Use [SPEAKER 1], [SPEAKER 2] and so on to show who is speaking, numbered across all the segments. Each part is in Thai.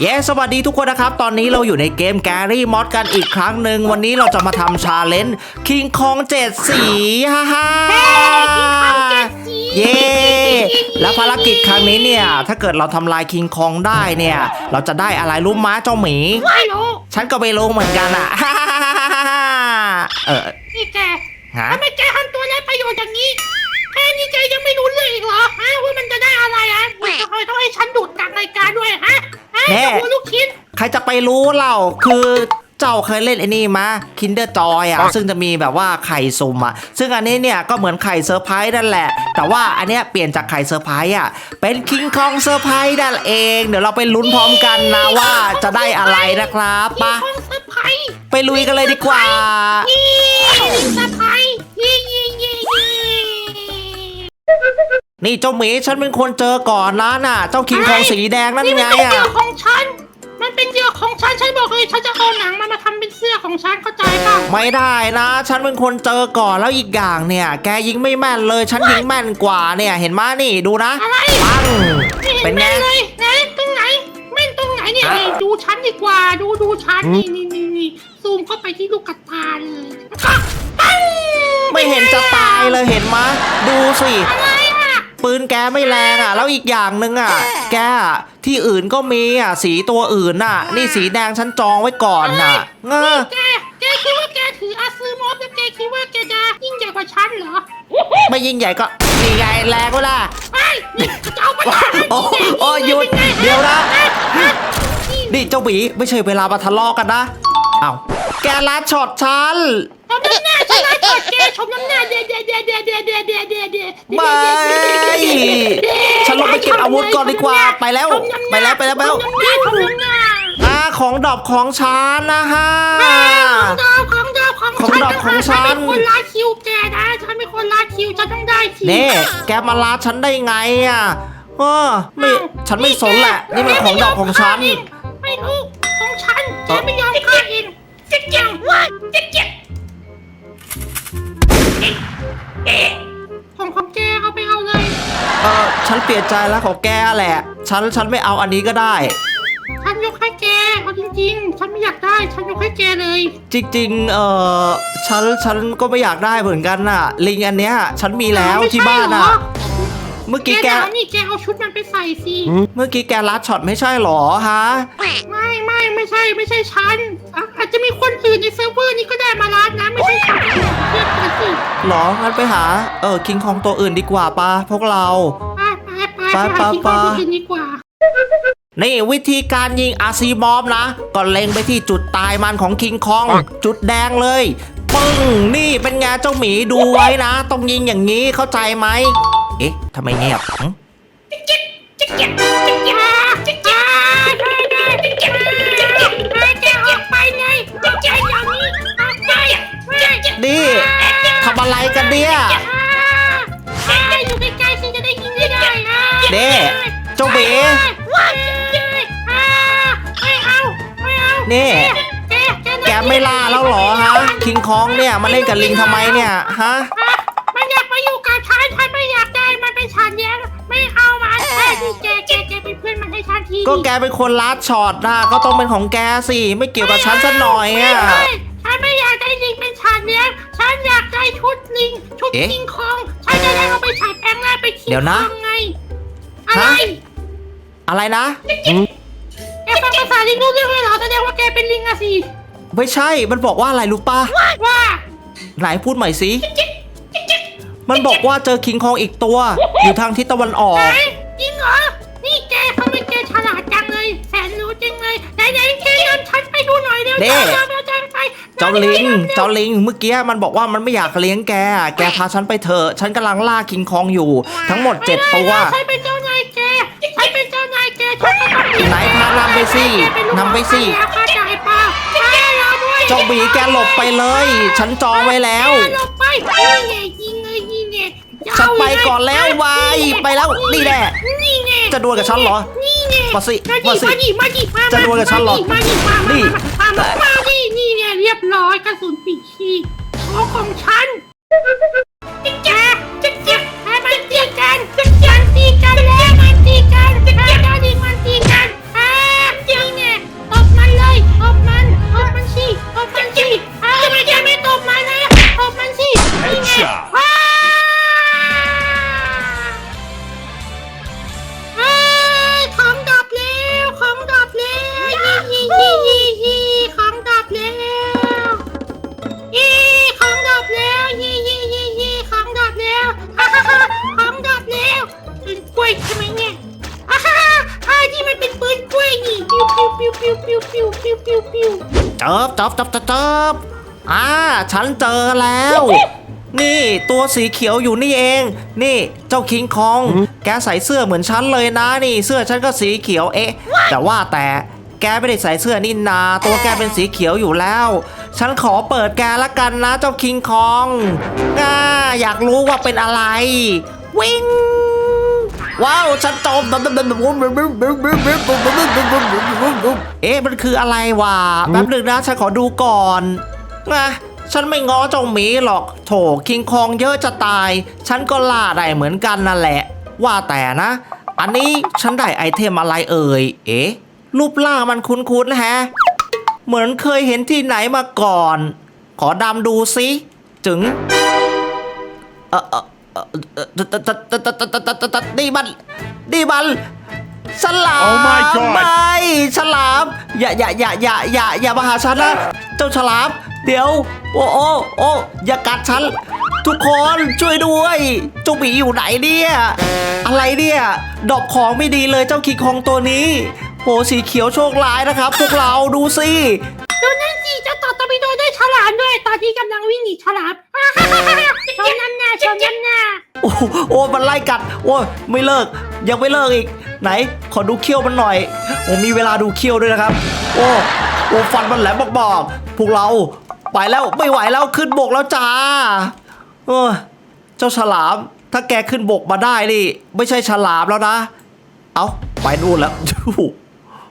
[SPEAKER 1] เย้ สวัสดีทุกคนนะครับ ตอนนี้เราอยู่ในเกมแกรี่มอดกันอีกครั้งหนึ่ง วันนี้เราจะมาทำชาเลนจ์คิงคองเจ็ดสีฮ่าฮ่า
[SPEAKER 2] King Kong เจ็ดสี
[SPEAKER 1] เย้ แล้วภารกิจครั้งนี้เนี่ย ถ้าเกิดเราทำลายคิงคองได้เนี่ย เราจะได้อะไรรู้ม้าเจ้าหมี
[SPEAKER 2] ไม่รู้
[SPEAKER 1] ฉันก็ไม่รู้เหมือนกันอะฮ่าฮ่าฮ่าฮ่าฮ่าเออ
[SPEAKER 2] นี่แก
[SPEAKER 1] ฮะ
[SPEAKER 2] ทำไมแกทำตัวไร้ประโยชน์อย่างนี้แค่นี้แกยังไม่รู้เรื่องอีกเหรอฮะว่ามันจะได้อะไรอะมันจะคอยต้องให้ฉันดูดกลางรายการด้วยฮะฮะจะหัวลูกคิด
[SPEAKER 1] ใครจะไปรู้เล่าคือเจ้าเคยเล่นไอ้นี่มา Kinder Joy อะซึ่งจะมีแบบว่าไข่สุ่มอะ ซึ่งอันนี้เนี่ยก็เหมือนไข่เซอร์ไพรส์นั่นแหละ แต่ว่าอันเนี้ยเปลี่ยนจากไข่เซอร์ไพรส์อะเป็นคิงคองเซอร์ไพรส์นั่นเอง เดี๋ยวเราไปลุ้นพร้อมกันนะว่าจะได้อะไรนะครับปะ
[SPEAKER 2] คองเซอร์ไพรส์
[SPEAKER 1] ไปลุยกันเลยดีกว่า
[SPEAKER 2] นี่ลิงเซอร์ไพร
[SPEAKER 1] นี่เจ้าหมีฉันเป็นคนเจอก่อนนะน่ะ เจ้าคิงคองสีแดงนั่น
[SPEAKER 2] นี่
[SPEAKER 1] ไง
[SPEAKER 2] มันเป็น
[SPEAKER 1] อะ
[SPEAKER 2] เหยื่อของฉัน มันเป็นเหยื่อของฉัน ฉันบอกเลยฉันจะเอาหนังมันมาทำเป็นเสื้อของฉันเข้าใจป่ะ
[SPEAKER 1] ไม่ได้นะ ฉันเป็นคนเจอก่อนแล้วอีกอย่างเนี่ย แกยิงไม่แม่นเลยฉันยิงแม่นกว่าเนี่ย เห็นมานี่ดูนะ
[SPEAKER 2] อะไร
[SPEAKER 1] ปัง
[SPEAKER 2] ไม่เห็
[SPEAKER 1] เป็น
[SPEAKER 2] น
[SPEAKER 1] ไง
[SPEAKER 2] แม่นเลยไหนตรงไหนแม่นตรงไหนเนี่ย
[SPEAKER 1] ฮะ
[SPEAKER 2] นี่ดูฉันดีกว่า ดูดูฉันนี่นี่นี่นี่ซูมเข้าไปที่ลูกกระตาเลยแล้วก็ปัง
[SPEAKER 1] ไม่เห็นจะตายเลยเห็นมะดูสิ
[SPEAKER 2] อะไร
[SPEAKER 1] ปืนแกไม่แรงอะ แล้วอีกอย่างหนึ่งอะ แกอะที่อื่นก็มีอะ สีตัวอื่นน่ะ นี่สีแดงฉันจองไว้ก่อนน่ะเงอ
[SPEAKER 2] แกแกคิดว่าแกถืออาซือมอฟแล้วแกคิดว่าแกจะยิ่งใหญ่กว่าฉันเหรอ
[SPEAKER 1] ไม่ยิ่งใหญ่ก็นี่ไงแรงก็ล่ะ
[SPEAKER 2] ไอ้ยนี่จะเอาไปทำ
[SPEAKER 1] โอ้โอ้หยุดเดี๋ยวนะนี่เจ้าหมีไม่ใช่เวลามาทะเลาะกันนะเอ้าแกลัดช็อตฉัน
[SPEAKER 2] ชมน้ำหน้า ชมน้ำหน้าแกชมน้ำหน้าเดียเดียเดียเดียเดียเดียเดียเดียเด
[SPEAKER 1] ไม่ฉันลงไปเก็บอาวุธก่อนดีกว่าไปแล้ว ไปแล้วไปแล้วไปแล้ว
[SPEAKER 2] ชมน้ำหน้าชมน้ำหน้า
[SPEAKER 1] อ่าของดอบของฉันนะฮะ
[SPEAKER 2] ของดาวของดาวของ
[SPEAKER 1] ของดาวของฉัน
[SPEAKER 2] ฉันเป็นคนลาคิวแกนะฉันเป็นคนลาคิวฉันต้องได้คิว
[SPEAKER 1] เน่แกมาลาฉันได้ไงอะเออไม่ฉันไม่สนแหละ นี่มันของดอกของฉัน
[SPEAKER 2] ไม่รู้ของฉันแกไม่ยอมฆ่าเองเจ๊กยังว่าเจ๊กยัง ของของแกเอาไปเอาเลย
[SPEAKER 1] เออฉันเปลี่ยนใจแล้วของแกแหละ ฉันฉันไม่เอาอันนี้ก็ได้
[SPEAKER 2] ฉันยกให้แกเอาจริงๆ ฉันไม่อยากได้ ฉันยกให้แกเลย
[SPEAKER 1] จริงๆ เออฉันฉันก็ไม่อยากได้เหมือนกันน่ะ ลิงอันเนี้ย ฉันมีแล้วที่บ้าน
[SPEAKER 2] ไม่
[SPEAKER 1] อะ
[SPEAKER 2] ใช่เหรอ
[SPEAKER 1] เมื่อ
[SPEAKER 2] แก
[SPEAKER 1] กี้แก
[SPEAKER 2] จะเอานี่แกเอาชุดมันไปใส่สิ
[SPEAKER 1] เมื่อกี้แกลัดช็อตไม่ใช่หรอฮะ
[SPEAKER 2] ไม่ ไม่ไม่ใช่ไม่ใช่ฉันอะอาจจะมีคนอื่นในเซิร์ฟเวอร์นี้ก็ได้มาร้านนะไม่ใช่ฉันเชื่อกันสิ
[SPEAKER 1] หรองั้นไปหาเออคิงคองตัวอื่นดีกว่าปะพวกเรา
[SPEAKER 2] ไปไปไป
[SPEAKER 1] ไป
[SPEAKER 2] ไป
[SPEAKER 1] ไป
[SPEAKER 2] ที่
[SPEAKER 1] ไป
[SPEAKER 2] บ้านที่ดีกว่า
[SPEAKER 1] นี่วิธีการยิงอาซีมอมนะ ก็เล็งไปที่จุดตายมันของคิงคอง จุดแดงเลยปึ้งนี่เป็นไงเจ้าหมีดูไว้นะ ต้องยิงอย่างนี้เข้าใจไหมเอ๊ะทำไมเงียบ
[SPEAKER 2] จิ๊กจิ๊กนี่
[SPEAKER 1] ทำอะไรกันเนี่ย
[SPEAKER 2] อ่าอยู่ใกล้ๆสิจะได้ยินได้นะ
[SPEAKER 1] เด้เจ้าหมี
[SPEAKER 2] ว้าวอ่าไม่เอาไม่เอา
[SPEAKER 1] นี่
[SPEAKER 2] แกแก
[SPEAKER 1] แกไม่ล่าแล้วเหรอฮะคิงคองเนี่ยมาเล่นกับลิงทำไมเนี่ยฮะ
[SPEAKER 2] มันอยากมาอยู่กับฉันฉันไม่อยากได้มันเป็นฉันแย่ไม่เอามันแค่ที่แกแกแกเป็นเพื่อนมันให้ฉันที
[SPEAKER 1] ก็แกเป็นคนลัดช็อตนะก็ต้องเป็นของแกสิไม่เกี่ยวกับฉันสักหน่อย
[SPEAKER 2] ไม่
[SPEAKER 1] อะ
[SPEAKER 2] ไม่ฉันไม่อยาก ได้ลิงเป็นฉันเลี้ยงฉันอยากได้ชุดลิง ชุด
[SPEAKER 1] เอ๊ะ
[SPEAKER 2] คิงคองฉันจะได้เอาไปฉายแปลงร่างเป็นคิง
[SPEAKER 1] เดี๋ยว
[SPEAKER 2] ค
[SPEAKER 1] นะ
[SPEAKER 2] องไง อะไร
[SPEAKER 1] ฮะอะไรนะ
[SPEAKER 2] แกฟังภาษาลิงรู้เรื่องไหมเหรอแสดงว่าแกเป็นลิงอะสิ
[SPEAKER 1] ไม่ใช่ มันบอกว่าอะไรรู้ป่ะ
[SPEAKER 2] ว่า
[SPEAKER 1] ไหนพูดใหม่สิ มันบอกว่าเจอคิงคองอีกตัว อยู่ทางทิศตะวันออ
[SPEAKER 2] ไหน
[SPEAKER 1] ก
[SPEAKER 2] จริงเหรอ นี่แกทำไมแกฉลาดจังเลย แสนรู้จริงเลยไหนไหนๆแกยนฉันไปดูหน่อยเร็ว
[SPEAKER 1] เด้
[SPEAKER 2] เร็ว เร็วเร็วไป
[SPEAKER 1] เจ้าลิง
[SPEAKER 2] ร็วๆ
[SPEAKER 1] เจ้าลิง เมื่อกี้มันบอกว่ามันไม่อยากเลี้ยงแก แกพาฉันไปเถอะ ฉันกำลังล่าคิงคองอยู่ ทั้งหมดเจ็ดตัว
[SPEAKER 2] ไม่ไฉันเป็นเจ้านายแกฉันเป็นเจ้านายแกฉันก็ต้องเลี้ยง
[SPEAKER 1] ไหนพานำไปสิ
[SPEAKER 2] แกเป็นลูก
[SPEAKER 1] นำไปสิ
[SPEAKER 2] น้องข้าจ่ายเปล่าแกรอด้วย
[SPEAKER 1] เจ้าหมีแกหลบไปเลย ฉันจองไว้แล้ว
[SPEAKER 2] แกหลบไปนี่ไงยิงเลยยิงไง
[SPEAKER 1] ฉันไปก่อนแล้ววายไปแล้วนี่แหละ
[SPEAKER 2] นี่ไง
[SPEAKER 1] จะดวลกับฉันเหรอ
[SPEAKER 2] นี่ไง
[SPEAKER 1] มาสิ
[SPEAKER 2] มา
[SPEAKER 1] มาสิ
[SPEAKER 2] ดิมาดิมาดิมา
[SPEAKER 1] จะดวลกับฉันเหรอ
[SPEAKER 2] มาดิมา
[SPEAKER 1] นี่
[SPEAKER 2] รียบร้อยกระสุนปีกชีกของของฉัน ปิ้วปิ้วปิ้วปิ้วปิ้วปิ้วปิ้ว
[SPEAKER 1] เจิบเจิบเจิบเจิบเจิบอ่าฉันเจอแล้ว นี่ตัวสีเขียวอยู่นี่เอง นี่เจ้าคิงคอง แกใส่เสื้อเหมือนฉันเลยนะนี่ เสื้อฉันก็สีเขียวเอ๊ะ แต่ว่าแต่แกไม่ได้ใส่เสื้อนี่นา ตัวแกเป็นสีเขียวอยู่แล้ว ฉันขอเปิดแกละกันนะเจ้าคิงคองอ่าอยากรู้ว่าเป็นอะไร วิ่ง ว้าวฉันจมเอ๊ะมันคืออะไรวะแป๊บหนึงนะฉันขอดูก่อนนะฉันไม่ง้อเจ้าหมีหรอก โถคิงคองเยอะจะตาย ฉันก็ล่าได้เหมือนกันนั่นแหละ ว่าแต่นะ อันนี้ฉันได้ไอเทมอะไรเอ่ย เอ๊ะ รูปร่างมันคุ้นๆแฮะ เหมือนเคยเห็นที่ไหนมาก่อน ขอดำดูสิ จึง เออ ดีบันนี่มันฉลาม
[SPEAKER 3] Oh my God
[SPEAKER 1] ไม่ฉลาม อย่าอย่าอย่าอย่าอย่าอย่ามาหาฉันนะ เจ้าฉลาม เดี๋ยว โอ้โอ้โอ้อย่ากัดฉัน ทุกคนช่วยด้วยจ้บีอยู่ไหนเนี่ย อะไรเนี่ย ดอกของไม่ดีเลยเจ้าขีงคองตัวนี้โหสีเขียวโชคร้ายนะครับ พวกเราดูสิ
[SPEAKER 2] ดูนั่นสิจะต่อตะบิโดได้ฉลามด้วย ตอนที่กำลังวิ่งหนีฉลาม ชมน้ำหน้าชมน้ำหน่า
[SPEAKER 1] อ้โหโอ้มันไล่กัด โอ้ยไม่เลิก ยังไม่เลิกอีก ไหน ขอดูเขี้ยวมันหน่อยโอ้มีเวลาดูเขี้ยวด้วยนะครับ โอ้โอ้ฟันมันแหลมบอกๆพวกเราไปแล้วไม่ไหวแล้วขึ้นบกแล้วจ้าเออเจ้าฉลาม ถ้าแกขึ้นบกมาได้นี่ ไม่ใช่ฉลามแล้วนะ เอาไปนู่นแล้ว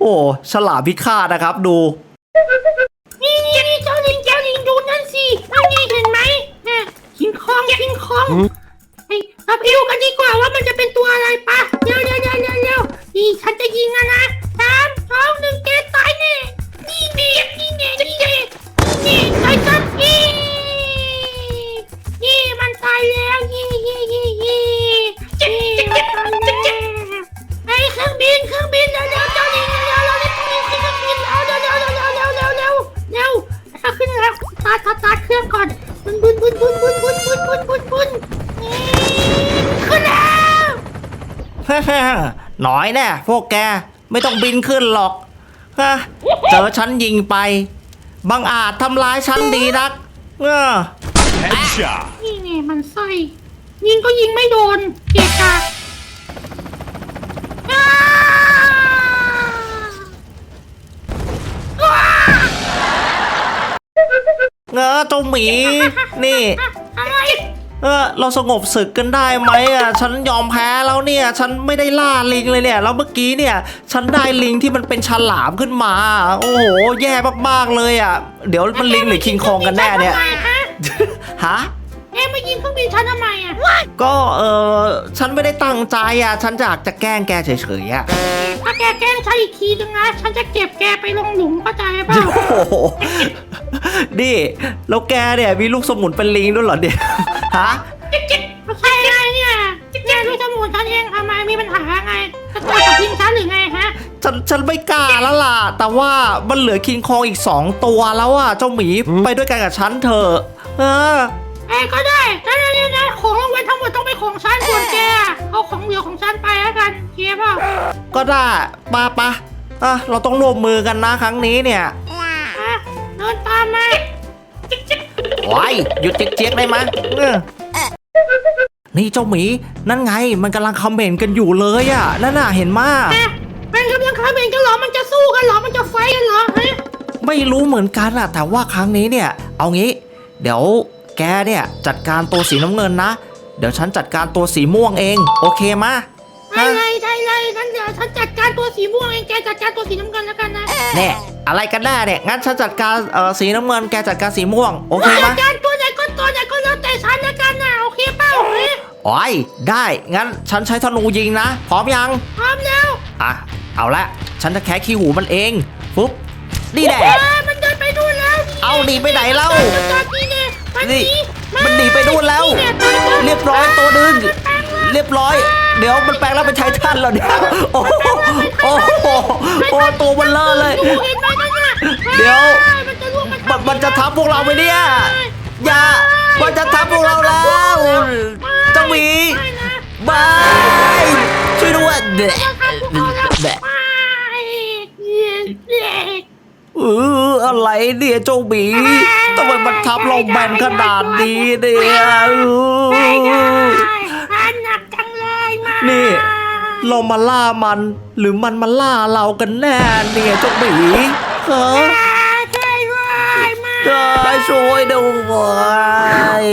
[SPEAKER 1] โอ้ฉลามพิฆาตนะครับ ดู
[SPEAKER 2] นี่นี่นี่เจ้าลิงเจ้าลิงดูนั่นสินั่นนี่เห็นไหมน่ะคิงคองคิงคอง เฮ้ยเราไปดูกันดีกว่าว่ามันจะเป็นตัวอะไรปะเร็วเร็วเร็วเร็วเร็วนี่ฉันจะยิงนะนะสามสองหนึ่งเกตตายแน่นี่แน่นี่แน่นี่แน่นี่ตายกัน น่
[SPEAKER 1] อยแน่พวกแกไม่ต้องบินขึ้นหรอกฮะเจอฉันยิงไป บังอาจทำร้ายฉันดีนักเออ
[SPEAKER 3] Headshot.
[SPEAKER 2] นี่ไงมันไส้ยิงก็ยิงไม่โดนเกะกะอ้าว้า
[SPEAKER 1] เออเจ้าหมี นี่
[SPEAKER 2] อะไร
[SPEAKER 1] เออเราสงบศึกกันได้ไหมอะฉันยอมแพ้แล้วเนี่ย ฉันไม่ได้ล่าลิงเลยเนี่ยแล้วเมื่อกี้เนี่ย ฉันได้ลิงที่มันเป็นฉลามขึ้นมา โอ้โหแย่มากๆเลยอะ เดี๋ยวมันลิงหรือคิงคองกันแน่เนี่ย
[SPEAKER 2] ทำไมฮะ
[SPEAKER 1] ฮะ
[SPEAKER 2] เอ็มมายิงเครื่องบินฉันทำไมอะ
[SPEAKER 1] ก็เออฉันไม่ได้ตั้งใจอะ ฉันอยากจะแกล้งแกเฉยๆอะ
[SPEAKER 2] ถ้าแกแกล้งฉันอีกทีนึงนะฉันจะเก็บแกไปลงหลุมเข้าใจเปล่า
[SPEAKER 1] โอ้โหนี่แล้วแกเนี่ยมีลูกสมุนเป็นลิงด้วยเหรอเนี่ย ฮะ
[SPEAKER 2] ใช่ไงเนี่ยแกรู้จมูกฉันเองทำไมมีปัญหาไงจะตัวกับยิงฉันหรือไงฮะ
[SPEAKER 1] ฉันฉันไม่กล้าแล้วล่ะ แต่ว่ามันเหลือคิงคองอีกสองตัวแล้วอะเจ้าหมีไปด้วยกันกับฉันเถอะเออ
[SPEAKER 2] ไอ้ก็ได้แล้วนี่นะของรางวัลทั้งหมดต้องเป็นของฉันส่วนแกเอาของเหลือของฉันไปแล้วกันเคลียร์เปล่า
[SPEAKER 1] ก็ได้ปะปะอะเราต้องร่วมมือกันนะครั้งนี้เนี่ย
[SPEAKER 2] ฮะเดินตามมา
[SPEAKER 1] โอ้ยหยุดเจ๊กๆได้ไหมยเออนี่เจ้าหมี นั่นไงมันกำลังคอมเมนต์กันอยู่เลยอะนั่นน่ะเห็นมา
[SPEAKER 2] แม่มันกำลังคาเมนกันเหรอมันจะสู้กันเหรอมันจะไฟกันเหรอฮะ
[SPEAKER 1] ไม่รู้เหมือนกันอะ แต่ว่าครั้งนี้เนี่ย เอางี้ เดี๋ยวแกเนี่ยจัดการตัวสีน้ำเงินนะ เดี๋ยวฉันจัดการตัวสีม่วงเอง โอเคมะ
[SPEAKER 2] ได้เลยได้เลยงั้นเดี๋ยวฉันจัดการตัวสีม่วงเองแกจัดการตัวสีน้ำเงินแล้วกันนะ
[SPEAKER 1] เนี่ยอะไรกันแน่เนี่ย งั้นฉันจัดการเอ่อสีน้ำเงินแกจัดการสีม่วง โอเค
[SPEAKER 2] จั
[SPEAKER 1] มะ
[SPEAKER 2] ดการตัวไหนก็ตัวไหนก็แล้วแต่ฉันแล้วกันนะโอเคเปล่าฮะ
[SPEAKER 1] โอ้ยได้ งั้นฉันใช้ธนูยิงนะ พร้อมยัง
[SPEAKER 2] พร้อมแล้ว
[SPEAKER 1] อะ เอาละ ฉันจะแค่ขี้หูมันเองปุ๊บนี่แหละ
[SPEAKER 2] เอ้ยมันเดินไปดูนแล้ว
[SPEAKER 1] เอาหนีไปไหนเล่า
[SPEAKER 2] จัดการนี่เนี่ยมันห
[SPEAKER 1] นี่
[SPEAKER 2] นี
[SPEAKER 1] มันหนีไปนู่นแล้ว
[SPEAKER 2] นี่นี่ตายแล้ว
[SPEAKER 1] เรียบร้อยตัวหนึ่ง
[SPEAKER 2] มันแปลงร่าง
[SPEAKER 1] เรียบร้อย เดี๋ยวมันแปลงร่างเป็นไททันแล้วเนี่ยโอ้โหโอ้โหโอ้ตัวมันเลอะเลย
[SPEAKER 2] ดูเห็นไหมนั่นน่ะ
[SPEAKER 1] เดี๋ยว
[SPEAKER 2] มันจะล่วงมา
[SPEAKER 1] มันมันจะทับพวกเราไหมเนี่ยอย่ามันจะทับพวกเราแล้วเจ้าหมี
[SPEAKER 2] ไม่นะ
[SPEAKER 1] บายช่วยด้วยแบะ
[SPEAKER 2] จะทำพวกเราแล้ว
[SPEAKER 1] แบะ
[SPEAKER 2] ไม่
[SPEAKER 1] เอออะไรเนี่ยเจ้าหมีทำไมมันทับเราแบนขนาดนี้เนี่ย
[SPEAKER 2] นี่ เรา
[SPEAKER 1] มาล่ามัน หรือมันมาล่าเรากันแน่เนี่ยเจ้าหมีเฮ้ย
[SPEAKER 2] ช่วยด้วยมา
[SPEAKER 1] ช่วยด้วย